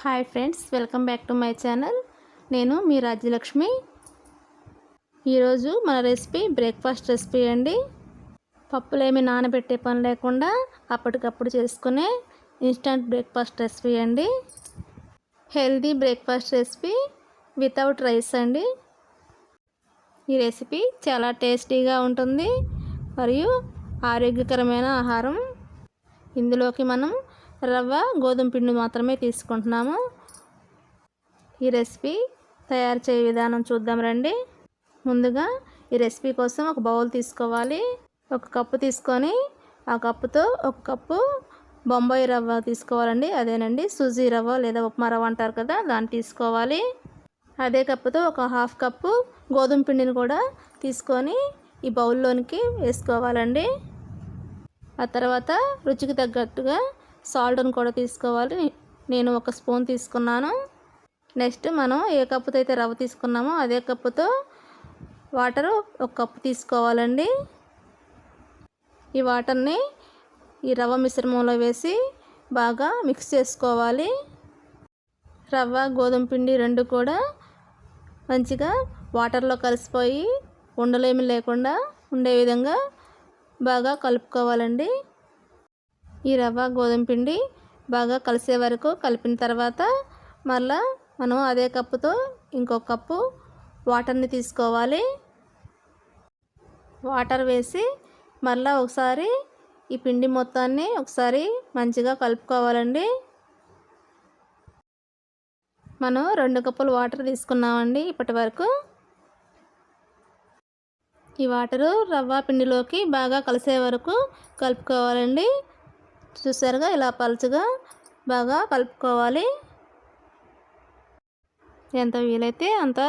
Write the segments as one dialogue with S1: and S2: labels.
S1: Hi friends welcome back to my channel. నేను మీ రాజ్యలక్ష్మి. ఈరోజు మన రెసిపీ బ్రేక్ఫాస్ట్ రెసిపీ అండి. పప్పులేమి నానబెట్టే పని లేకుండా అప్పటికప్పుడు చేసుకునే ఇన్స్టంట్ బ్రేక్ఫాస్ట్ రెసిపీ అండి. Healthy breakfast recipe without rice అండి. ఈ రెసిపీ చాలా టేస్టీగా ఉంటుంది మరియు ఆరోగ్యకరమైన ఆహారం. ఇందులోకి మనం రవ్వ గోధుమ పిండి మాత్రమే తీసుకుంటున్నాము. ఈ రెసిపీ తయారు చేయ విధానం చూద్దాం రండి. ముందుగా ఈ రెసిపీ కోసం ఒక బౌల్ తీసుకోవాలి. ఒక కప్పు తీసుకొని ఆ కప్పుతో ఒక కప్పు బొంబాయి రవ్వ తీసుకోవాలండి. అదేనండి సుజీ రవ్వ లేదా ఉప్మా రవ్వ అంటారు కదా దాన్ని తీసుకోవాలి. అదే కప్పుతో ఒక హాఫ్ కప్పు గోధుమ పిండిని కూడా తీసుకొని ఈ బౌల్లోనికి వేసుకోవాలండి. ఆ తర్వాత రుచికి తగ్గట్టుగా సాల్ట్ని కూడా తీసుకోవాలి. నేను ఒక స్పూన్ తీసుకున్నాను. నెక్స్ట్ మనం ఏ కప్పుతో అయితే రవ్వ తీసుకున్నామో అదే కప్పుతో వాటర్ ఒక కప్పు తీసుకోవాలండి. ఈ వాటర్ని ఈ రవ్వ మిశ్రమంలో వేసి బాగా మిక్స్ చేసుకోవాలి. రవ్వ గోధుమ పిండి రెండు కూడా మంచిగా వాటర్లో కలిసిపోయి ఉండలేమి లేకుండా ఉండే విధంగా బాగా కలుపుకోవాలండి. ఈ రవ్వ గోధుమ పిండి బాగా కలిసే వరకు కలిపిన తర్వాత మళ్ళా మనం అదే కప్పుతో ఇంకొక కప్పు వాటర్ని తీసుకోవాలి. వాటర్ వేసి మళ్ళీ ఒకసారి ఈ పిండి మొత్తాన్ని ఒకసారి మంచిగా కలుపుకోవాలండి. మనం రెండు కప్పులు వాటర్ తీసుకున్నామండి ఇప్పటి వరకు. ఈ వాటరు రవ్వ పిండిలోకి బాగా కలిసే వరకు కలుపుకోవాలండి. చూసారుగా? ఇలా పలుచగా బాగా కలుపుకోవాలి. ఎంత వీలైతే అంత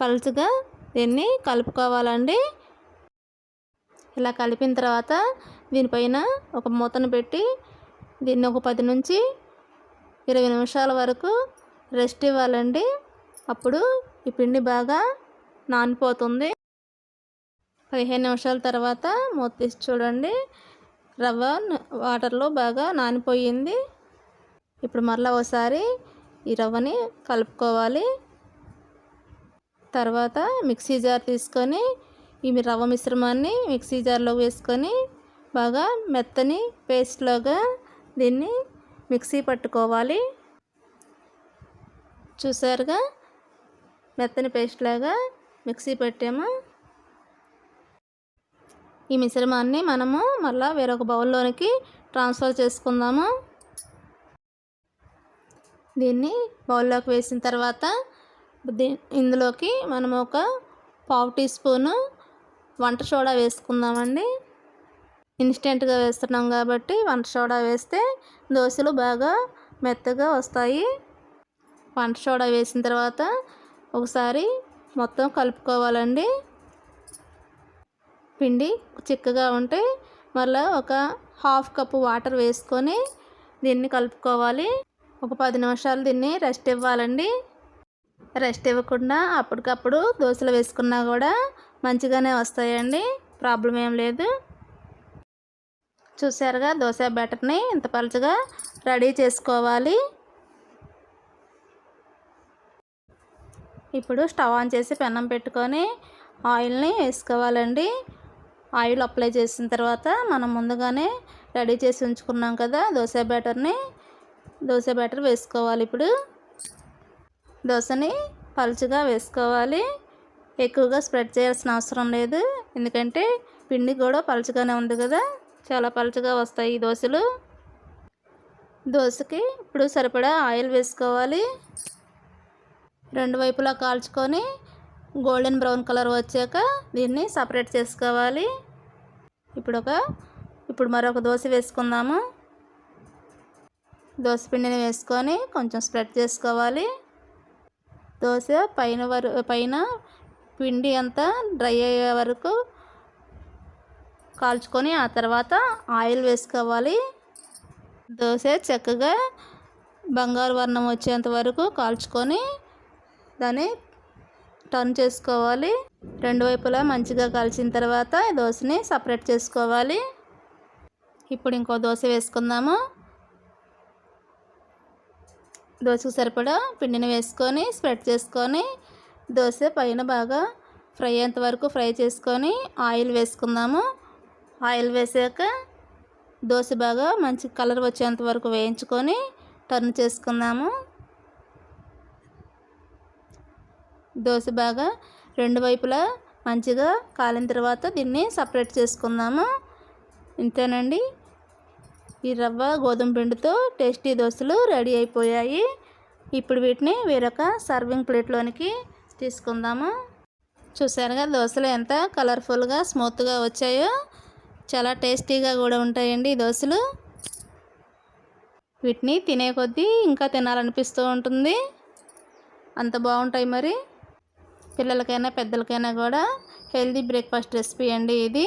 S1: పలుచగా దీన్ని కలుపుకోవాలండి. ఇలా కలిపిన తర్వాత దీనిపైన ఒక మూతను పెట్టి దీన్ని ఒక పది నుంచి ఇరవై నిమిషాల వరకు రెస్ట్ ఇవ్వాలండి. అప్పుడు ఈ పిండి బాగా నానిపోతుంది. పదిహేను నిమిషాల తర్వాత మూత తీసి చూడండి. రవ్వ వాటర్లో బాగా నానిపోయింది. ఇప్పుడు మరలా ఒకసారి ఈ రవ్వని కలుపుకోవాలి. తర్వాత మిక్సీ జార్ తీసుకొని ఈ రవ్వ మిశ్రమాన్ని మిక్సీ జార్లో వేసుకొని బాగా మెత్తని పేస్ట్లోగా దీన్ని మిక్సీ పట్టుకోవాలి. చూసారుగా? మెత్తని పేస్ట్ లాగా మిక్సీ పెట్టాము. ఈ మిశ్రమాన్ని మనము మళ్ళీ వేరొక బౌల్లోనికి ట్రాన్స్ఫర్ చేసుకుందాము. దీన్ని బౌల్లోకి వేసిన తర్వాత ఇందులోకి మనము ఒక పావు టీ స్పూను వంట సోడా వేసుకుందామండి. ఇన్స్టెంట్గా వేస్తున్నాం కాబట్టి వంట సోడా వేస్తే దోశలు బాగా మెత్తగా వస్తాయి. వంట సోడా వేసిన తర్వాత ఒకసారి మొత్తం కలుపుకోవాలండి. పిండి చిక్కగా ఉంటే మళ్ళీ ఒక హాఫ్ కప్పు వాటర్ వేసుకొని దీన్ని కలుపుకోవాలి. ఒక పది నిమిషాలు దీన్ని రెస్ట్ ఇవ్వాలండి. రెస్ట్ ఇవ్వకుండా అప్పటికప్పుడు దోశలు వేసుకున్నా కూడా మంచిగానే వస్తాయండి. ప్రాబ్లం ఏం లేదు. చూసారుగా దోశ బ్యాటర్ని ఇంత పలుచగా రెడీ చేసుకోవాలి. ఇప్పుడు స్టవ్ ఆన్ చేసి పెన్నం పెట్టుకొని ఆయిల్ని వేసుకోవాలండి. ఆయిల్ అప్లై చేసిన తర్వాత మనం ముందుగానే రెడీ చేసి ఉంచుకున్నాం కదా దోశ బ్యాటర్ని. దోశ బ్యాటర్ వేసుకోవాలి ఇప్పుడు. దోశని పలుచగా వేసుకోవాలి. ఎక్కువగా స్ప్రెడ్ చేయాల్సిన అవసరం లేదు. ఎందుకంటే పిండి కూడా పలుచగానే ఉంది కదా చాలా పలుచగా వస్తాయి ఈ దోశలు. దోశకి ఇప్పుడు సరిపడా ఆయిల్ వేసుకోవాలి. రెండు వైపులా కాల్చుకొని గోల్డెన్ బ్రౌన్ కలర్ వచ్చాక దీన్ని సపరేట్ చేసుకోవాలి. ఇప్పుడు ఒక ఇప్పుడు మరొక దోశ వేసుకుందాము. దోశ పిండిని వేసుకొని కొంచెం స్ప్రెడ్ చేసుకోవాలి. దోశ పైన వర పైన పిండి అంతా డ్రై అయ్యే వరకు కాల్చుకొని ఆ తర్వాత ఆయిల్ వేసుకోవాలి. దోశ చక్కగా బంగారు వర్ణం వచ్చేంత వరకు కాల్చుకొని దాన్ని టర్న్ చేసుకోవాలి. రెండు వైపులా మంచిగా కలిసిన తర్వాత దోశని సపరేట్ చేసుకోవాలి. ఇప్పుడు ఇంకో దోశ వేసుకుందాము. దోశకు సరిపడా పిండిని వేసుకొని స్ప్రెడ్ చేసుకొని దోశ పైన బాగా ఫ్రై అయ్యేంత వరకు ఫ్రై చేసుకొని ఆయిల్ వేసుకుందాము. ఆయిల్ వేసాక దోశ బాగా మంచి కలర్ వచ్చేంత వరకు వేయించుకొని టర్న్ చేసుకుందాము. దోశ బాగా రెండు వైపులా మంచిగా కాలిన తర్వాత దీన్ని సపరేట్ చేసుకుందాము. ఇంతేనండి. ఈ రవ్వ గోధుమ పిండితో టేస్టీ దోశలు రెడీ అయిపోయాయి. ఇప్పుడు వీటిని వేరొక సర్వింగ్ ప్లేట్లోనికి తీసుకుందాము. చూసారుగా దోశలు ఎంత కలర్ఫుల్గా స్మూత్గా వచ్చాయో. చాలా టేస్టీగా కూడా ఉంటాయండి ఈ దోశలు. వీటిని తినే కొద్దీ ఇంకా తినాలనిపిస్తూ ఉంటుంది. అంత బాగుంటాయి మరి. పిల్లలకైనా పెద్దలకైనా కూడా హెల్దీ బ్రేక్ఫాస్ట్ రెసిపీ అండి ఇది.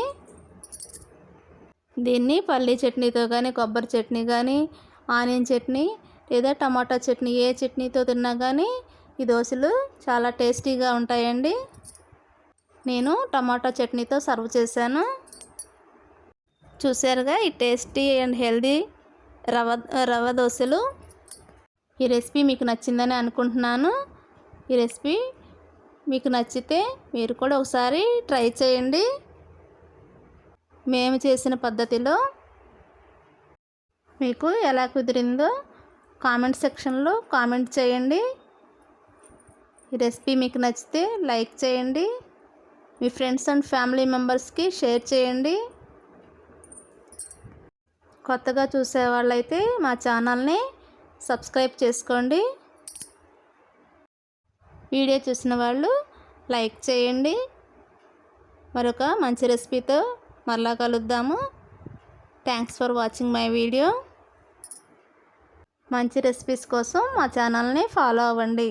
S1: దీన్ని పల్లీ చట్నీతో కానీ కొబ్బరి చట్నీ కానీ ఆనియన్ చట్నీ లేదా టమాటా చట్నీ ఏ చట్నీతో తిన్నా కానీ ఈ దోశలు చాలా టేస్టీగా ఉంటాయండి. నేను టమాటా చట్నీతో సర్వ్ చేశాను. చూసారుగా ఈ tasty and healthy rava rava దోశలు. ఈ రెసిపీ మీకు నచ్చిందని అనుకుంటున్నాను. ఈ రెసిపీ మీకు నచ్చితే మీరు కూడా ఒకసారి ట్రై చేయండి. మేము చేసిన పద్ధతిలో మీకు ఎలా కుదిరిందో కామెంట్ సెక్షన్లో కామెంట్ చేయండి. ఈ రెసిపీ మీకు నచ్చితే లైక్ చేయండి. మీ ఫ్రెండ్స్ అండ్ ఫ్యామిలీ మెంబర్స్కి షేర్ చేయండి. కొత్తగా చూసే వాళ్ళైతే మా ఛానల్ని సబ్స్క్రైబ్ చేసుకోండి. వీడియో చూసిన వాళ్ళు లైక్ చేయండి. మరొక మంచి రెసిపీతో మరలా కలుద్దాము. Thanks for watching my video మంచి రెసిపీస్ కోసం మా ఛానల్ని ఫాలో అవ్వండి.